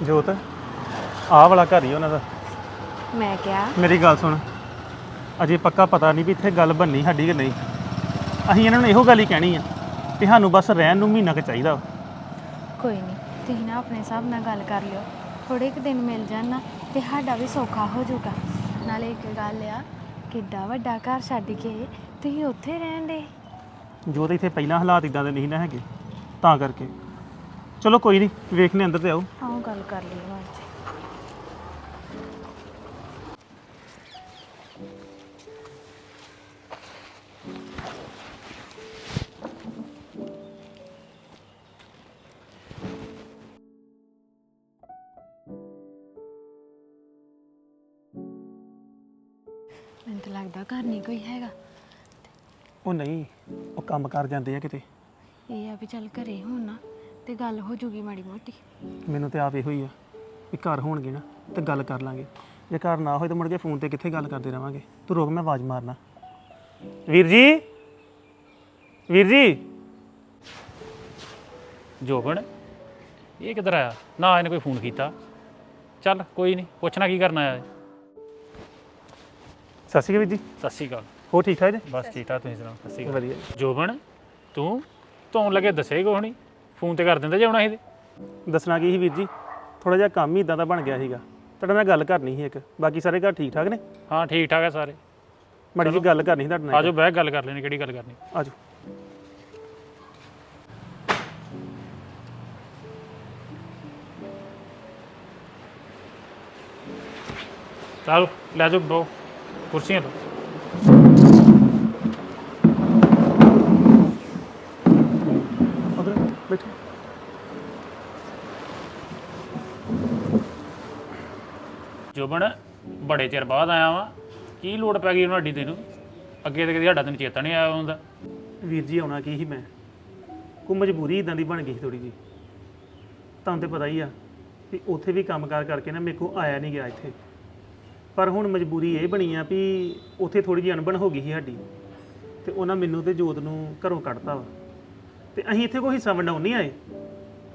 ਜੋਤ ਆਹ ਵਾਲਾ ਘਰ ਹੀ ਉਹਨਾਂ ਦਾ। ਮੈਂ ਕਿਹਾ ਮੇਰੀ ਗੱਲ ਸੁਣ। ਅਜੇ ਪੱਕਾ ਪਤਾ ਨਹੀਂ ਵੀ ਇੱਥੇ ਗੱਲ ਬੰਨੀ ਸਾਡੀ ਕਿ ਨਹੀਂ। ਅਸੀਂ ਇਹਨਾਂ ਨੂੰ ਇਹੋ ਗੱਲ ਹੀ ਕਹਿਣੀ ਆ ਕਿ ਸਾਨੂੰ ਬਸ ਰਹਿਣ ਨੂੰ ਮਹੀਨਾ ਕੁ ਚਾਹੀਦਾ ਵਾ। ਕੋਈ ਨਹੀਂ ਤੁਸੀਂ ਨਾ ਆਪਣੇ ਹਿਸਾਬ ਨਾਲ ਗੱਲ ਕਰ ਲਿਓ। ਥੋੜੇ ਕੁ ਦਿਨ ਮਿਲ ਜਾਣ ਨਾ ਤੇ ਸਾਡਾ ਵੀ ਸੌਖਾ ਹੋ ਜਾਊਗਾ। ਨਾਲੇ ਇੱਕ ਗੱਲ ਆ ਕਿੱਡਾ ਵੱਡਾ ਘਰ ਛੱਡ ਕੇ ਤੁਸੀਂ ਉੱਥੇ ਰਹਿਣ ਦੇ। ਜੋ ਤਾਂ ਇੱਥੇ ਪਹਿਲਾਂ ਹਾਲਾਤ ਇਦਾਂ ਦੇ ਨਹੀਂ ਨਾ ਹੈਗੇ। ਤਾਂ ਕਰਕੇ। ਚਲੋ ਕੋਈ ਨਹੀਂ ਵੇਖਨੇ ਅੰਦਰ ਤੇ ਆਓ। ਆਓ ਗੱਲ ਕਰ ਲਈਏ ਬਾਅਦ ਚ। ਮੈਨੂੰ ਤਾਂ ਲੱਗਦਾ ਘਰ ਨਹੀਂ ਕੋਈ ਹੈਗਾ। ਉਹ ਨਹੀਂ ਉਹ ਕੰਮ ਕਰ ਜਾਂਦੇ ਆ ਕਿਤੇ। ਇਹ ਆ ਵੀ ਚੱਲ ਘਰੇ ਹੁਣ ਤੇ ਗੱਲ ਹੋ ਜੂਗੀ ਮਾੜੀ ਮੋਟੀ। ਮੈਨੂੰ ਤੇ ਆਪ ਇਹੋ ਹੀ ਆ ਵੀ ਘਰ ਹੋਣਗੇ ਨਾ ਤੇ ਗੱਲ ਕਰ ਲਾਂਗੇ। ਜੇ ਘਰ ਨਾ ਹੋਏ ਤਾਂ ਮੁੜ ਕੇ ਫੋਨ ਤੇ ਕਿੱਥੇ ਗੱਲ ਕਰਦੇ ਰਵਾਂਗੇ? ਤੂੰ ਰੁਕ ਮੈਂ ਆਵਾਜ਼ ਮਾਰਨਾ। ਵੀਰ ਜੀ? ਵੀਰ ਜੀ? ਜੋਬਨ ਇਹ ਕਿੱਧਰ ਆਇਆ? ਨਾ ਇਹਨੇ ਕੋਈ ਫੋਨ ਕੀਤਾ। ਚੱਲ ਕੋਈ ਨਹੀਂ ਪੁੱਛਣਾ ਕੀ ਕਰਨਾ ਆਇਆ ਸਤਿ ਸ਼੍ਰੀ ਅਕਾਲ ਵੀਰ ਜੀ। ਸਤਿ ਸ਼੍ਰੀ ਅਕਾਲ। ਹੋ ਠੀਕ ਠਾਕ ਜੀ? ਬਸ ਠੀਕ ਠਾਕ ਤੁਸੀਂ ਸੁਣਾਓ? ਸਤਿ ਸ਼੍ਰੀ ਅਕਾਲ। ਵਧੀਆ। ਜੋਬਨ ਤੂੰ ਤੂੰ ਲੱਗੇ ਦੱਸੇ ਕੋ ਹਣੀ ਫੋਨ ਤੇ ਕਰ ਦਿੰਦਾ ਜੇ ਆਉਣਾ ਸੀ ਤੇ। ਦੱਸਣਾ ਕੀ ਸੀ ਵੀਰ ਜੀ? ਥੋੜਾ ਜਿਹਾ ਕੰਮ ਹੀ ਇਦਾਂ ਦਾ ਬਣ ਗਿਆ ਸੀਗਾ। ਤੁਹਾਡੇ ਨਾਲ ਗੱਲ ਕਰਨੀ ਸੀ ਇੱਕ। ਬਾਕੀ ਸਾਰੇ ਘਰ ਠੀਕ ਠਾਕ ਨੇ? ਹਾਂ ਠੀਕ ਠਾਕ ਹੈ ਸਾਰੇ। ਮਾੜੀ ਜੀ ਗੱਲ ਕਰਨੀ ਸੀ ਤੁਹਾਡੇ ਨਾਲ। ਆਜੋ ਬਹਿ ਕੇ ਗੱਲ ਕਰ ਲੈਣੀ ਕਿਹੜੀ ਗੱਲ ਕਰਨੀ। ਆਜੋ। ਚਲੋ ਲੈ ਜਾਓ ਬੋ ਕੁਰਸੀਆਂ ਤੋਂ ਉਧਰ ਬੈਠੋ ਜੋਬਨ ਬੜੇ ਚਿਰ ਬਾਅਦ ਆਇਆ ਵਾਂ। ਕੀ ਲੋੜ ਪੈ ਗਈ ਉਹਨਾਂ ਅੱਡੀ ਤੈਨੂੰ? ਅੱਗੇ ਤੇ ਕਦੀ ਸਾਡਾ ਤੈਨੂੰ ਚੇਤਾ ਨਹੀਂ ਆਇਆ ਹੁੰਦਾ। ਵੀਰ ਜੀ, ਆਉਣਾ ਕੀ ਸੀ ਮੈਂ? ਕੋ ਮਜਬੂਰੀ ਇਦਾਂ ਦੀ ਬਣ ਗਈ ਥੋੜੀ ਜੀ ਤੁਹਾਨੂੰ ਤੇ ਪਤਾ ਹੀ ਆ ਵੀ ਉੱਥੇ ਵੀ ਕੰਮਕਾਰ ਕਰਕੇ ਨਾ ਮੇਰੇ ਕੋ ਆਇਆ ਨਹੀਂ ਗਿਆ ਇੱਥੇ। ਪਰ ਹੁਣ ਮਜਬੂਰੀ ਇਹ ਬਣੀ ਆ ਵੀ ਉੱਥੇ ਥੋੜੀ ਜਿਹੀ ਅਣਬਣ ਹੋ ਗਈ ਸੀ ਸਾਡੀ। ਤੇ ਉਹਨਾਂ ਮੈਨੂੰ ਤੇ ਜੋਤ ਨੂੰ ਘਰੋਂ ਕੱਢਤਾ ਵਾ। ਤੇ ਅਸੀਂ ਇੱਥੇ ਕੋਈ ਹਿੱਸਾ ਵੰਡਾਉਣ ਨਹੀਂ ਆਏ।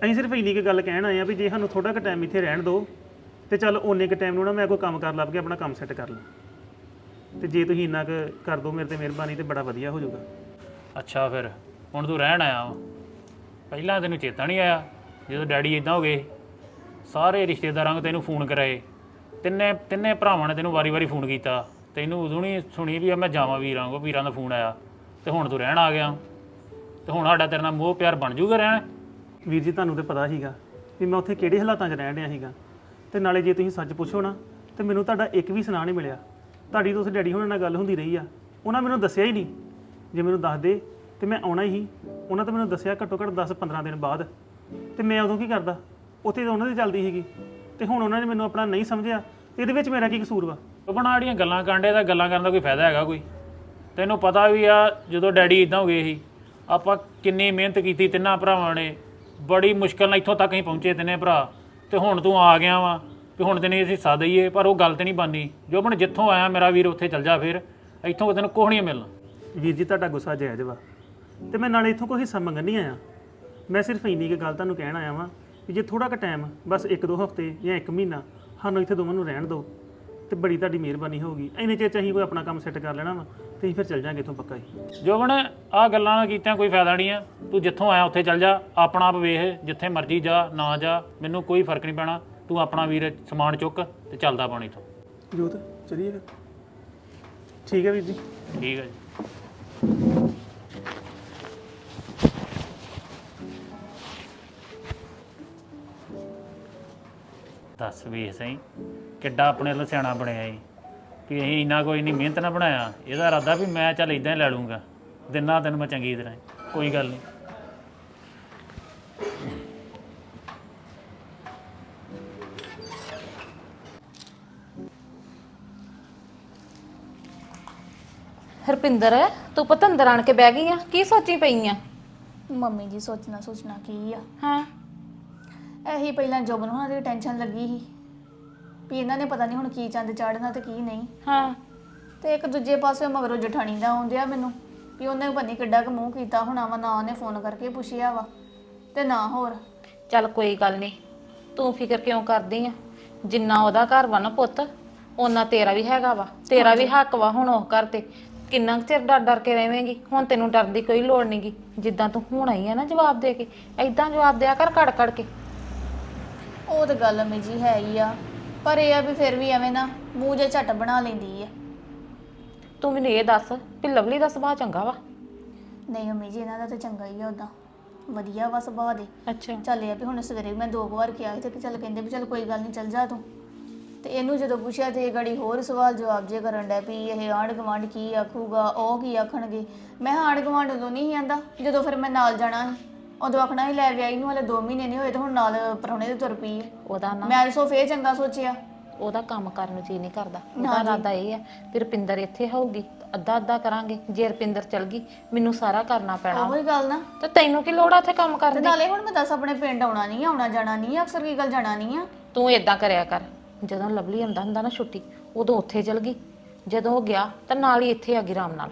ਅਸੀਂ ਸਿਰਫ ਇੰਨੀ ਕੁ ਗੱਲ ਕਹਿਣ ਆਏ ਆ ਵੀ ਜੇ ਸਾਨੂੰ ਥੋੜਾ ਕੁ ਟਾਈਮ ਇੱਥੇ ਰਹਿਣ ਦਿਓ ਤੇ ਚੱਲ ਓਨੇ ਕੁ ਟਾਈਮ ਨੂੰ ਨਾ ਮੈਂ ਕੋਈ ਕੰਮ ਕਰ ਲੱਭ ਕੇ ਆਪਣਾ ਕੰਮ ਸੈੱਟ ਕਰ ਲਾਂ। ਤੇ ਜੇ ਤੁਸੀਂ ਇੰਨਾ ਕੁ ਕਰ ਦਿਓ ਮੇਰੇ ਤੇ ਮਿਹਰਬਾਨੀ ਤੇ ਬੜਾ ਵਧੀਆ ਹੋ ਜਾਊਗਾ। ਅੱਛਾ ਫਿਰ ਹੁਣ ਤੂੰ ਰਹਿਣ ਆਇਆ ਵਾ। ਪਹਿਲਾਂ ਤੈਨੂੰ ਚੇਤਾ ਨਹੀਂ ਆਇਆ ਜਦੋਂ ਡੈਡੀ ਇਦਾਂ ਹੋ ਗਏ ਸਾਰੇ ਰਿਸ਼ਤੇਦਾਰਾਂ ਨੂੰ ਤੈਨੂੰ ਫੋਨ ਕਰਾਏ। ਤਿੰਨੇ ਤਿੰਨੇ ਭਰਾਵਾਂ ਨੇ ਤੈਨੂੰ ਵਾਰੀ-ਵਾਰੀ ਫੋਨ ਕੀਤਾ। ਤੈਨੂੰ ਉਦੋਂ ਨਹੀਂ ਸੁਣੀ ਵੀ ਮੈਂ ਜਾਵਾਂ ਵੀਰਾਂ ਕੋ ਵੀਰਾਂ ਦਾ ਫੋਨ ਆਇਆ। ਤੇ ਹੁਣ ਤੂੰ ਰਹਿਣ ਆ ਗਿਆ ਤੇ ਹੁਣ ਸਾਡਾ ਤੇਰੇ ਨਾਲ ਮੋਹ ਪਿਆਰ ਬਣ ਜੂਗਾ ਰਹਿਣ। ਵੀਰ ਜੀ ਤੁਹਾਨੂੰ ਤੇ ਪਤਾ ਸੀਗਾ ਵੀ ਮੈਂ ਉੱਥੇ ਕਿਹੜੇ ਹਾਲਾਤਾਂ 'ਚ ਰਹਿਣ ਡਿਆ ਸੀਗਾ। ਤੇ ਨਾਲੇ ਜੇ ਤੁਸੀਂ ਸੱਚ ਪੁੱਛੋ ਨਾ, ਤੇ ਮੈਨੂੰ ਤੁਹਾਡਾ ਇੱਕ ਵੀ ਸੁਣਾ ਨਹੀਂ ਮਿਲਿਆ। ਤੁਹਾਡੀ ਤਾਂ ਉਸ ਡੈਡੀ ਹੋਣਾ ਨਾਲ ਗੱਲ ਹੁੰਦੀ ਰਹੀ ਆ। ਉਹਨਾਂ ਮੈਨੂੰ ਦੱਸਿਆ ਹੀ ਨਹੀਂ। ਜੇ ਮੈਨੂੰ ਦੱਸਦੇ ਤੇ ਮੈਂ ਆਉਣਾ ਹੀ। ਉਹਨਾਂ ਤਾਂ ਮੈਨੂੰ ਦੱਸਿਆ ਘੱਟੋ ਘੱਟ 10-15 ਦਿਨ ਬਾਅਦ। ਤੇ ਮੈਂ ਉਦੋਂ ਕੀ ਕਰਦਾ? ਉੱਥੇ ਤਾਂ ਉਹਨਾਂ ਦੀ ਚੱਲਦੀ ਸੀਗੀ। ਤੇ ਹੁਣ ਉਹਨਾਂ ਨੇ ਮੈਨੂੰ ਆਪਣਾ ਨਹੀਂ ਸਮਝਿਆ। ਤੇ ਇਹਦੇ ਵਿੱਚ ਮੇਰਾ ਕੀ ਕਸੂਰ ਵਾ? ਉਹ ਬਣਾ ਜਿਹੜੀਆਂ ਗੱਲਾਂ ਕਾਂਡੇ ਦਾ ਗੱਲਾਂ ਕਰਨ ਦਾ ਕੋਈ ਫਾਇਦਾ ਹੈਗਾ ਕੋਈ। ਤੈਨੂੰ ਪਤਾ ਵੀ ਆ, ਜਦੋਂ ਡੈਡੀ ਇਦਾਂ ਹੋ ਗਏ ਸੀ, ਆਪਾਂ ਕਿੰਨੀ ਮਿਹਨਤ ਕੀਤੀ ਤਿੰਨਾਂ ਭਰਾਵਾਂ ਨੇ। ਬੜੀ ਮੁਸ਼ਕਲ ਨਾਲ ਇੱਥੋਂ ਤੱਕ ਅਸੀਂ ਪਹੁੰਚੇ ਤਿੰਨੇ ਭਰਾ। ਤੇ ਹੁਣ ਤੂੰ ਆ ਗਿਆ ਵਾ ਤੇ ਹੁਣ ਤੈਨੂੰ ਅਸੀਂ ਸੱਦ ਦਈਏ ਪਰ ਉਹ ਗੱਲ ਤੇ ਨਹੀਂ ਬਾਨੀ ਜੋ ਬਣ ਜਿੱਥੋਂ ਆਇਆ, ਮੇਰਾ ਵੀਰ ਉੱਥੇ ਚੱਲ ਜਾ ਫਿਰ। ਇੱਥੋਂ ਤੈਨੂੰ ਕੁਛ ਨਹੀਂ ਮਿਲਣਾ। ਵੀਰ ਜੀ, ਤੁਹਾਡਾ ਗੁੱਸਾ ਜਾਇਜ਼ ਵਾ। ਤੇ ਮੈਂ ਨਾਲੇ ਇੱਥੋਂ ਕੋਈ ਹਿੱਸਾ ਮੰਗਣ ਨਹੀਂ ਆਇਆ। ਮੈਂ ਸਿਰਫ ਇੰਨੀ ਕੁ ਗੱਲ ਤੁਹਾਨੂੰ ਕਹਿਣ ਆਇਆ ਵਾਂ ਕਿ ਜੇ ਥੋੜਾ ਕੁ ਟਾਈਮ ਬਸ ਇੱਕ ਦੋ ਹਫ਼ਤੇ ਜਾਂ ਇੱਕ ਮਹੀਨਾ, ਸਾਨੂੰ ਇੱਥੇ ਦੋਵਾਂ ਨੂੰ ਰਹਿਣ ਦਿਓ। ਤੇ ਬੜੀ ਤੁਹਾਡੀ ਮਿਹਰਬਾਨੀ ਹੋਊਗੀ। ਇੰਨੇ ਚਿਰ 'ਚ ਅਸੀਂ ਕੋਈ ਆਪਣਾ ਕੰਮ ਸੈੱਟ ਕਰ ਲੈਣਾ ਵਾ। ਤੇ ਅਸੀਂ ਫਿਰ ਚੱਲ ਜਾਾਂਗੇ ਇੱਥੋਂ ਪੱਕਾ ਹੀ। ਜੋਬਨ ਆ ਗੱਲਾਂ ਨਾਲ ਕੀਤਿਆਂ ਕੋਈ ਫਾਇਦਾ ਨਹੀਂ ਆ। ਤੂੰ ਜਿੱਥੋਂ ਆਇਆ ਉੱਥੇ ਚੱਲ ਜਾ। ਆਪਣਾ ਆਪ ਵੇਖ ਜਿੱਥੇ ਮਰਜ਼ੀ ਜਾ ਨਾ ਜਾ। ਮੈਨੂੰ ਕੋਈ ਫ਼ਰਕ ਨਹੀਂ ਪੈਣਾ। ਤੂੰ ਆਪਣਾ ਵੀਰ ਸਮਾਨ ਚੁੱਕ ਤੇ ਚੱਲਦਾ ਪਾਣੀ ਤੋਂ ਜੋਤ ਚਲੀਏ ਫਿਰ। ਠੀਕ ਹੈ ਵੀਰ ਜੀ। ਠੀਕ ਹੈ ਜੀ। ਦੱਸ ਵੀ ਸਹੀ ਕਿੱਡਾ ਆਪਣੇ ਵੱਲੋਂ ਸਿਆਣਾ ਬਣਿਆ ਈ। ਵੀ ਅਸੀਂ ਇੰਨਾ ਕੋਈ ਨਹੀਂ ਮਿਹਨਤ ਨਾਲ ਬਣਾਇਆ ਇਹਦਾ ਇਰਾਦਾ ਵੀ ਮੈਂ ਚੱਲ ਇਦਾਂ ਹੀ ਲੈ ਲੂੰਗਾ ਦਿਨਾਂ ਤੈਨੂੰ ਮੈਂ ਚੰਗੀ ਤਰ੍ਹਾਂ। ਕੋਈ ਗੱਲ ਨਹੀਂ। ਹਰਪਿੰਦਰ ਤੂੰ ਪਤੰਦਰ ਆਣ ਕੇ ਬਹਿ ਗਈ ਆ ਕੀ ਸੋਚੀ ਪਈ ਆ? ਮੰਮੀ ਜੀ ਸੋਚਣਾ ਸੋਚਣਾ ਕੀ ਆ? ਹਾਂ। ਇਹੀ ਪਹਿਲਾਂ ਜੋਬਨ ਹੋਣਾ ਦੀ ਟੈਨਸ਼ਨ ਲੱਗੀ ਸੀ। ਵੀ ਇਹਨਾਂ ਨੇ ਪਤਾ ਨਹੀਂ ਹੁਣ ਕੀ ਚੰਦ ਚਾੜਨਾ ਤੇ ਕੀ ਨਹੀਂ। ਹਾਂ। ਤੇ ਇੱਕ ਦੂਜੇ ਪਾਸੇ ਮਗਰੋਂ ਜਠਾਣੀ ਦਾ ਆਉਂਦਿਆ ਮੈਨੂੰ ਵੀ ਉਹਨੇ ਪਤਾ ਕਿੱਡਾ ਕੁ ਮੂੰਹ ਕੀਤਾ ਹੋਣਾ ਵਾ ਨਾ ਉਹਨੇ ਫੋਨ ਕਰਕੇ ਪੁੱਛਿਆ ਵਾ ਤੇ ਨਾ ਹੋਰ। ਚੱਲ ਕੋਈ ਗੱਲ ਨਹੀਂ ਤੂੰ ਫਿਕਰ ਕਿਉਂ ਕਰਦੀ ਆ? ਜਿੰਨਾ ਉਹਦਾ ਘਰ ਵਾ ਨਾ ਪੁੱਤ ਉਹਨਾਂ ਤੇਰਾ ਵੀ ਹੈਗਾ ਵਾ ਤੇਰਾ ਵੀ ਹੱਕ ਵਾ ਹੁਣ ਉਹ ਘਰ ਤੇ। ਕਿੰਨਾ ਕੁ ਚਿਰ ਡਰ ਡਰ ਕੇ ਰਵੇਂਗੀ ਹੁਣ ਤੈਨੂੰ ਡਰਨ ਦੀ ਕੋਈ ਲੋੜ ਨਹੀਂਗੀ ਜਿੱਦਾਂ ਤੂੰ ਹੁਣ ਆਈ ਆ ਨਾ ਜਵਾਬ ਦੇ ਕੇ ਐਦਾਂ ਜਵਾਬ ਦਿਆ ਕਰ ਕੜ ਕੜ ਕੇ। ਉਹ ਤਾਂ ਗੱਲ ਅਮੀ ਜੀ ਹੈ ਹੀ ਆ। ਪਰ ਇਹ ਆ ਵੀ ਫਿਰ ਵੀ ਐਵੇਂ ਨਾ ਮੂੰਹ ਜੇ ਝੱਟ ਬਣਾ ਲੈਂਦੀ ਆ। ਤੂੰ ਮੈਨੂੰ ਇਹ ਦੱਸ ਵੀ ਲਵਲੀ ਦਾ ਸੁਭਾਅ ਚੰਗਾ ਵਾ? ਨਹੀਂ ਅਮੀ ਜੀ ਇਹਨਾਂ ਦਾ ਤਾਂ ਚੰਗਾ ਹੀ ਆ ਉਦਾਂ ਵਧੀਆ ਵਾ ਸੁਭਾਅ ਦੇ। ਅੱਛਾ। ਚੱਲ ਇਹ ਆ ਵੀ ਹੁਣ ਸਵੇਰੇ ਵੀ ਮੈਂ ਦੋ ਕੁ ਵਾਰ ਕਿਹਾ ਸੀ ਤੇ ਕਿ ਚੱਲ ਕਹਿੰਦੇ ਵੀ ਚੱਲ ਕੋਈ ਗੱਲ ਨਹੀਂ ਚੱਲ ਜਾ ਤੂੰ। ਤੇ ਇਹਨੂੰ ਜਦੋਂ ਪੁੱਛਿਆ ਤੇ ਇਹ ਗੜੀ ਹੋਰ ਸਵਾਲ ਜਵਾਬ ਜੇ ਕਰਨ ਡੈ ਵੀ ਇਹ ਆਂਢ ਗੁਆਂਢ ਕੀ ਆਖੂਗਾ ਉਹ ਕੀ ਆਖਣਗੇ? ਮੈਂ ਆਂਢ ਗੁਆਂਢ ਉਦੋਂ ਨਹੀਂ ਸੀ ਆਂਦਾ ਜਦੋਂ ਫਿਰ ਮੈਂ ਨਾਲ ਜਾਣਾ ਸੀ। ਉਦੋਂ ਆਖਣਾ ਹੀ ਲੈ ਵਿਆਹੀ ਨੂੰ ਹਲੇ 2 ਮਹੀਨੇ ਨਹੀਂ ਹੋਏ ਤੇ ਹੁਣ ਨਾਲ ਪਰੌਣੇ ਦੇ ਤੁਰ ਪਈ ਹੈ ਉਹਦਾ ਨਾ ਮੈਂ ਸੋ ਫੇਰ ਚੰਗਾ ਸੋਚਿਆ। ਉਹਦਾ ਕੰਮ ਕਰਨ ਨੂੰ ਜੀ ਨਹੀਂ ਕਰਦਾ। ਉਹਦਾ ਇਰਾਦਾ ਇਹ ਆ ਵੀ ਰਪਿੰਦਰ ਇੱਥੇ ਹੋਊਗੀ ਅੱਧਾ ਅੱਧਾ ਕਰਾਂਗੇ। ਜੇ ਰਪਿੰਦਰ ਚਲ ਗਈ ਮੈਨੂੰ ਸਾਰਾ ਕਰਨਾ ਪੈਣਾ। ਉਹੀ ਗੱਲ ਨਾ। ਤੇ ਤੈਨੂੰ ਕੀ ਲੋੜ ਆ ਉੱਥੇ ਕੰਮ ਕਰਨ ਦੀ? ਨਾਲੇ ਹੁਣ ਮੈਂ ਦੱਸ ਆਪਣੇ ਪਿੰਡ ਆਉਣਾ ਨਹੀਂ ਆਉਣਾ ਜਾਣਾ ਨਹੀਂ ਅਕਸਰ ਕੀ ਗੱਲ ਜਾਣਾ ਨਹੀਂ ਆ। ਤੂੰ ਇਦਾਂ ਕਰਿਆ ਕਰ। ਜਦੋਂ ਲਵਲੀ ਆਉਂਦਾ ਹੁੰਦਾ ਨਾ ਛੁੱਟੀ ਉਦੋਂ ਉੱਥੇ ਚਲ ਗਈ। ਜਦੋਂ ਉਹ ਗਿਆ ਤਾਂ ਨਾਲ ਹੀ ਇੱਥੇ ਆ ਗਈ ਆਰਾਮ ਨਾਲ।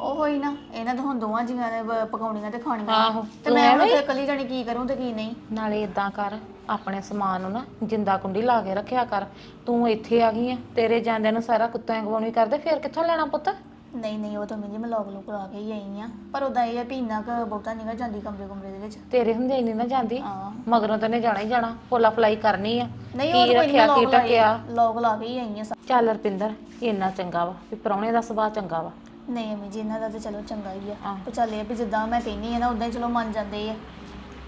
ਉਹ ਹੀ ਨਾ ਇਹਨਾਂ ਦੇ ਹੁਣ ਦੋਵਾਂ ਜੀਆਂ ਨੇ ਬ- ਪਕਾਉਣੀਆਂ ਤੇ ਖਾਣੀਆਂ ਆਹੋ ਤੇ ਮੈਂ ਹੁਣ ਉੱਥੇ ਇਕੱਲੀ ਜਾਣੀ ਕੀ ਕਰੂੰ ਤੇ ਕੀ ਨਹੀਂ। ਨਾਲੇ ਇਦਾਂ ਕਰ ਆਪਣੇ ਸਮਾਨ ਨੂੰ ਨਾ ਜਿੰਦਾ ਕੁੰਡੀ ਲਾ ਕੇ ਰੱਖਿਆ ਕਰ। ਤੂੰ ਇੱਥੇ ਆ ਗਈ ਆ ਤੇਰੇ ਜਾਂਦਿਆਂ ਨੂੰ ਸਾਰਾ ਕੁੱਤਿਆਂ ਗਵਾਉਣੀ ਕਰਦੇ ਫੇਰ ਕਿੱਥੋਂ ਲੈਣਾ ਪੁੱਤ? ਨਹੀਂ ਨਹੀਂ ਉਹ ਤਾਂ ਮੈਂ ਜੀ ਮੈਂ ਲੋਕ ਲੋਕ ਲਾ ਕੇ ਹੀ ਆਈ ਆ। ਪਰ ਉਦਾਂ ਇਹ ਆ ਵੀ ਇੰਨਾ ਕੁ ਬਹੁਤਾ ਨਹੀਂਗਾ ਜਾਂਦੀ ਕਮਰੇ ਕਮਰੇ ਦੇ ਵਿੱਚ। ਤੇਰੇ ਹੁੰਦੇ ਨਹੀਂ ਨਾ ਜਾਂਦੀ ਹਾਂ। ਮਗਰੋਂ ਤੈਨੇ ਜਾਣਾ ਹੀ ਜਾਣਾ ਫੁੱਲਾ ਫਲਾਈ ਕਰਨੀ ਆ। ਨਹੀਂ ਉਹ ਕੀ ਤਾਂ ਕੋਈ ਰੱਖਿਆ ਨਹੀਂ ਕੀ ਲੋਕ ਲਾਈ ਟਕਿਆ ਲੋਕ ਲਾ ਕੇ ਹੀ ਆਈ ਆ ਚੱਲ ਰਪਿੰਦਰ ਇੰਨਾ ਚੰਗਾ ਵਾ ਵੀ ਪ੍ਰਾਹੁਣੇ ਦਾ ਸੁਭਾਅ ਚੰਗਾ ਵਾ। ਨਹੀਂ ਅਮੀ ਜੀ ਇਹਨਾਂ ਦਾ ਤਾਂ ਚਲੋ ਚੰਗਾ ਹੀ ਆ। ਤੇ ਚੱਲ ਇਹ ਆ ਵੀ ਜਿੱਦਾਂ ਮੈਂ ਕਹਿੰਦੀ ਆ ਨਾ ਉਦਾਂ ਹੀ ਚਲੋ ਮੰਨ ਜਾਂਦੇ ਆ।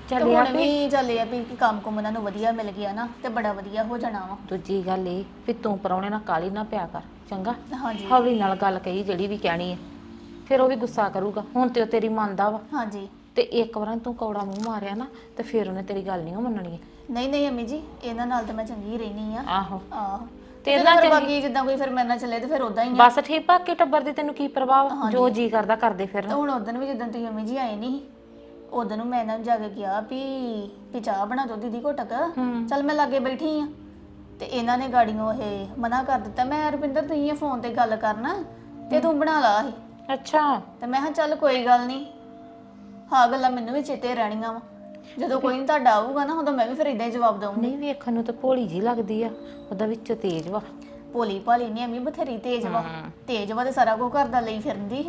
ਚੱਲ ਇਹ ਆ ਹੁਣ ਵੀ ਚੱਲ ਇਹ ਆ ਵੀ ਕਿ ਕੰਮ ਕੁਮ ਇਹਨਾਂ ਨੂੰ ਵਧੀਆ ਮਿਲ ਗਿਆ ਨਾ ਤੇ ਬੜਾ ਵਧੀਆ ਹੋ ਜਾਣਾ ਵਾ। ਦੂਜੀ ਗੱਲ ਇਹ ਵੀ ਤੂੰ ਪ੍ਰਾਹੁਣੇ ਨਾਲ ਕਾਲੀ ਨਾ ਪਿਆ ਕਰ ਚੰਗਾ? ਹਾਂਜੀ। ਹੌਲੀ ਨਾਲ ਗੱਲ ਕਹੀ ਜਿਹੜੀ ਵੀ ਕਹਿਣੀ ਹੈ ਫਿਰ ਉਹ ਵੀ ਗੁੱਸਾ ਕਰੂਗਾ ਹੁਣ ਤੇ ਉਹ ਤੇਰੀ ਮੰਨਦਾ ਵਾ। ਹਾਂਜੀ। ਤੇ ਇੱਕ ਵਾਰ ਤੂੰ ਕੌੜਾ ਮੂੰਹ ਮਾਰਿਆ ਨਾ ਤੇ ਫਿਰ ਉਹਨੇ ਤੇਰੀ ਗੱਲ ਨਹੀਂ ਮੰਨਣੀ ਨਹੀਂ ਨਹੀਂ ਅਮੀ ਜੀ ਇਹਨਾਂ ਨਾਲ ਤਾਂ ਮੈਂ ਚੰਗੀ ਰਹਿਣੀ ਆ। ਆਹੋ। ਆਹ। ਤੇ ਇਹਨਾਂ ਚੰਗੀ- ਬਾਕੀ ਜਿੱਦਾਂ ਕੋਈ ਫਿਰ ਮੇਰੇ ਨਾਲ ਚੱਲੇ ਤੇ ਫਿਰ ਉਦਾਂ ਹੀ ਆ। ਬਸ ਠੀਕ ਬਾਕੀ ਟੱਬਰ ਦੀ ਤੈਨੂੰ ਕੀ ਪਰਵਾਹ ਵਾ? ਜੋ ਜੀ ਕਰਦਾ ਕਰਦੇ ਫਿਰ। ਤੇ ਹੁਣ ਉਦੋਂ ਵੀ ਜਿੱਦਾਂ ਤੁਸੀਂ ਅਮੀ ਜੀ ਆਏ ਨਹੀਂ ਉਦੋਂ ਨੂੰ ਮੈਂ ਇਹਨਾਂ ਨੂੰ ਜਾ ਕੇ ਕਿਹਾ ਵੀ ਵੀ ਚਾਹ ਬਣਾ ਦੋ ਦੀਦੀ ਘੁੱਟਕ ਚੱਲ ਮੈਂ ਲਾਗੇ ਬੈਠੀ ਆ। ਤੇ ਇਹਨਾਂ ਨੇ ਗਾੜੀਆਂ ਇਹ ਮਨਾ ਕਰ ਦਿੱਤਾ ਮੈਂ ਰੁਪਿੰਦਰ ਤੁਸੀਂ ਫੋਨ ਤੇ ਗੱਲ ਕਰਨਾ ਤੇ ਤੂੰ ਬਣਾ ਲਾ ਇਹ। ਅੱਛਾ। ਤੇ ਮੈਂ ਕਿਹਾ ਚੱਲ ਕੋਈ ਗੱਲ ਨਹੀਂ ਹਾਂ ਗੱਲਾਂ ਮੈਨੂੰ ਵੀ ਚੇਤੇ ਰਹਿਣੀਆਂ ਵਾ। ਜਦੋਂ ਕੋਈ ਨਹੀਂ ਤੁਹਾਡਾ ਆਊਗਾ ਨਾ ਉਦੋਂ ਮੈਂ ਵੀ ਫਿਰ ਇਦਾਂ ਹੀ ਜਵਾਬ ਦਊਂਗੀ। ਨਹੀਂ ਵੇਖਣ ਨੂੰ ਤਾਂ ਭੋਲੀ ਜੀ ਲੱਗਦੀ ਆ ਉਹਦਾ ਵਿੱਚ ਤੇਜ਼ ਵਾ। ਭੋਲੀ ਭਾਲੀ ਨਹੀਂ ਐਵੇਂ ਬਥੇਰੀ ਤੇਜ਼ ਵਾ। ਤੇਜ਼ ਵਾ ਤੇ ਸਾਰਾ ਕੁਝ ਘਰ ਦਾ ਲਈ ਫਿਰਦੀ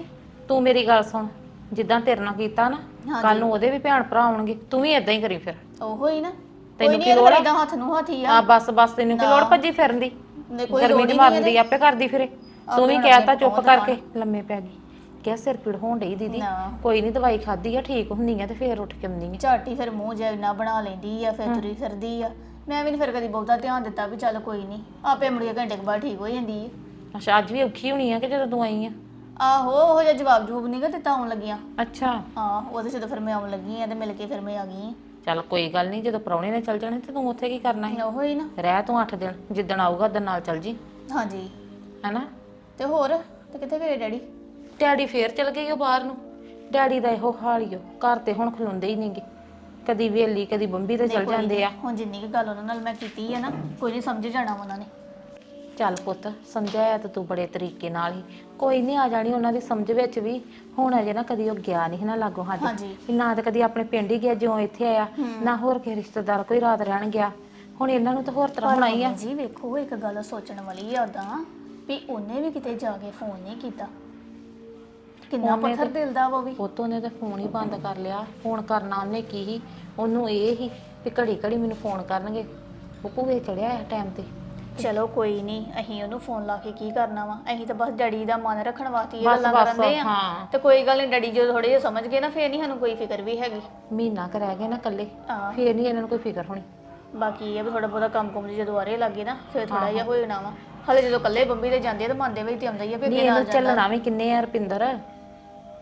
ਤੂੰ ਮੇਰੀ ਗੱਲ ਸੁਣ ਜਿੱਦਾਂ ਤੇਰੇ ਨਾਲ ਕੀਤਾ ਨਾ ਕੱਲ ਨੂੰ ਉਹਦੇ ਵੀ ਭੈਣ ਭਰਾ ਆਉਣਗੇ ਤੂੰ ਵੀ ਇਦਾਂ ਹੀ ਕਰੀ ਫਿਰ। ਉਹੋ ਹੀ ਨਾ। ਤੈਨੂੰ ਕੋਈ ਕੀ ਨਹੀਂ ਲੋੜ ਆ? ਇਦਾਂ ਹੱਥ ਨੂੰ ਹੱਥ ਹੀ ਆ। ਆ ਬਸ ਬਸ ਤੈਨੂੰ ਕੀ ਲੋੜ ਭੱਜੀ ਫਿਰਨ ਦੀ? ਨੇ ਕੋਈ ਗਰਮੀ ਲੋੜ ਚ ਹੀ ਮਰਨ ਨਹੀਂ ਆਪੇ ਕਰਦੀ ਫਿਰੇ। ਤੂੰ ਵੀ ਕਹਿਤਾ ਚੁੱਪ ਕਰਕੇ ਲੰਮੇ ਪੈ ਗਈ। ਕਿਆ ਸਿਰ ਪੀੜ ਹੋਣ ਡਈ ਦੀਦੀ। ਨਾ। ਕੋਈ ਨਹੀਂ ਦਵਾਈ ਖਾਦੀ ਆ ਠੀਕ ਹੁੰਨੀ ਆ ਤੇ ਫੇਰ ਉੱਠ ਕੇ ਆਉਂਦੀ ਆ। ਝਾਟੀ ਫਿਰ ਮੂੰਹ ਜਿਹਾ ਇੰਨਾ ਬਣਾ ਲੈਂਦੀ ਆ ਫਿਰ ਤੁਰੀ ਫਿਰਦੀ ਆ। ਮੈਂ ਵੀ ਨੀ ਫਿਰ ਕਦੀ ਬਹੁਤਾ ਧਿਆਨ ਦਿੱਤਾ ਵੀ ਚੱਲ ਕੋਈ ਨਹੀਂ ਆਪੇ ਮੁੜ ਕੇ ਘੰਟੇ ਕੁ ਬਾਅਦ ਠੀਕ ਹੋ ਜਾਂਦੀ ਆ। ਅੱਛਾ ਅੱਜ ਵੀ ਔਖੀ ਹੋਣੀ ਆ ਕਿ ਜਦੋਂ ਤੂੰ ਆਈ ਆ? ਆਹੋ ਉਹ ਜਿਹਾ ਜਵਾਬ ਜੂਬ ਨਹੀਂਗਾ ਦਿੱਤਾ ਆਉਣ ਲੱਗੀਆਂ। ਅੱਛਾ। ਹਾਂ ਉਹਦੇ ਜਦੋਂ ਫਿਰ ਮੈਂ ਆਉਣ ਲੱਗੀ ਆ ਤੇ ਮਿਲ ਕੇ ਫਿਰ ਮੈਂ ਆ ਗਈ ਚੱਲ ਕੋਈ ਗੱਲ ਨਹੀਂ ਜਦੋਂ ਪ੍ਰਾਹੁਣੇ ਨੇ ਚੱਲ ਜਾਣੇ ਤੇ ਤੂੰ ਉੱਥੇ ਕੀ ਕਰਨਾ ਹੈ ਆ ਉਹੋ ਹੀ ਨਾ। ਰਹਿ ਤੂੰ 8 ਦਿਨ ਜਿੱਦਣ ਆਊਗਾ ਉਦੋਂ ਨਾਲ ਚੱਲ ਜੀ। ਹਾਂਜੀ। ਹੈਨਾ? ਤੇ ਹੋਰ ਤੇ ਕਿੱਥੇ ਗਏ ਡੈਡੀ? ਡੈਡੀ ਫੇਰ ਚਲ ਗਈ ਉਹ ਬਾਹਰ ਨੂੰ। ਡੈਡੀ ਦਾ ਇਹੋ ਹਾਲ ਹੀ ਓ ਘਰ ਤੇ ਹੁਣ ਖਲੋਂਦੇ ਹੀ ਨਹੀਂਗੇ। ਕਦੀ ਵੇਲੀ ਕਦੀ ਬੰਬੀ ਤੇ ਚਲ ਜਾਂਦੇ ਆ। ਹੁਣ ਜਿੰਨੀ ਕੁ ਗੱਲ ਉਹਨਾਂ ਨਾਲ ਮੈਂ ਕੀਤੀ ਆ ਨਾ ਕੋਈ ਨਹੀਂ ਸਮਝ ਜਾਣਾ ਉਹਨਾਂ ਨੇ। ਚੱਲ ਪੁੱਤ ਸਮਝਾਇਆ ਤਾਂ ਤੂੰ ਬੜੇ ਤਰੀਕੇ ਨਾਲ ਹੀ। ਕੋਈ ਨਹੀਂ ਆ ਜਾਣੀ ਉਹਨਾਂ ਦੀ ਸਮਝ ਵਿੱਚ ਵੀ। ਹੁਣ ਅਜੇ ਨਾ ਕਦੀ ਉਹ ਗਿਆ ਨਹੀਂ ਨਾ ਲਾਗੋ ਸਾਡੇ। ਹਾਂਜੀ। ਵੀ ਨਾ ਤਾਂ ਕਦੀ ਆਪਣੇ ਪਿੰਡ ਹੀ ਗਿਆ ਜਿਉਂ ਇੱਥੇ ਆਇਆ ਨਾ ਹੋਰ ਕਿਸੇ ਰਿਸ਼ਤੇਦਾਰ ਕੋਈ ਰਾਤ ਰਹਿਣ ਗਿਆ। ਹੁਣ ਇਹਨਾਂ ਨੂੰ ਤਾਂ ਹੋਰ ਤਰ੍ਹਾਂ ਹੋਣਾ ਹੀ ਆ। ਮੰਮੀ ਜੀ ਵੇਖੋ ਇੱਕ ਗੱਲ ਸੋਚਣ ਵਾਲੀ ਆ ਉਦਾਂ ਵੀ ਉਹਨੇ ਵੀ ਕਿਤੇ ਜਾ ਕੇ ਫੋਨ ਨਹੀਂ ਕੀਤਾ। ਕਿੰਨਾ ਪੱਥਰ ਦਿਲ ਦਾ ਵਾ ਉਹ ਵੀ। ਪੁੱਤ ਉਹਨੇ ਤਾਂ ਫੋਨ ਹੀ ਬੰਦ ਕਰ ਲਿਆ। ਫੋਨ ਕਰਨਾ ਉਹਨੇ ਕੀ ਹੀ ਉਹਨੂੰ ਇਹ ਹੀ ਵੀ ਘੜੀ ਘੜੀ ਮੈਨੂੰ ਫੋਨ ਕਰਨਗੇ। ਬੱਪੂ ਵੇ ਚੜਿਆ ਆ ਟਾਈਮ ਤੇ। ਚਲੋ ਕੋਈ ਨਹੀਂ ਅਸੀਂ ਉਹਨੂੰ ਫੋਨ ਲਾ ਕੇ ਕੀ ਕਰਨਾ ਵਾ? ਅਸੀਂ ਤਾਂ ਬਸ ਡੈਡੀ ਦਾ ਮਨ ਰੱਖਣ ਵਾਸਤੇ ਇਹ ਬਸ, ਗੱਲਾਂ ਬਸ, ਆ। ਹਾਂ। ਤੇ ਕੋਈ ਗੱਲ ਨਹੀਂ ਡੈਡੀ ਜਦੋਂ ਥੋੜੇ ਜਿਹਾ ਸਮਝ ਗਏ ਨਾ ਫੇਰ ਨਹੀਂ ਸਾਨੂੰ ਕੋਈ ਫਿਕਰ ਵੀ ਹੈਗੀ। ਮਹੀਨਾ ਕੁ ਰਹਿ ਗਿਆ ਨਾ ਕੱਲੇ ਹਾਂ। ਫੇਰ ਨਹੀਂ ਇਹਨਾਂ ਨੂੰ ਕੋਈ ਫਿਕਰ ਹੋਣੀ। ਬਾਕੀ ਇਹ ਆ ਵੀ ਥੋੜਾ ਬਹੁਤਾ ਕੰਮ ਕੁਮ ਜਦੋਂ ਆਰੇ ਲੱਗੇ ਨਾ ਫੇਰ ਥੋੜਾ ਜਿਹਾ ਹੋ। ਜਾਣਾ ਵਾ। ਹਲੇ ਜਦੋਂ ਕੱਲੇ ਬੰਬੀ ਤੇ ਜਾਂਦੇ ਆ ਤਾਂ ਮਨ ਦੇ ਵਿੱਚ ਤੇ ਆਉਂਦਾ ਹੀ ਆ ਵੀ ਨਹੀਂ ਅੱਗੇ ਨਾਲ ਇਹਨੂੰ ਚੱਲਣਾ ਵੀ ਕਿੰਨੇ ਆ ਰਪਿੰਦਰ?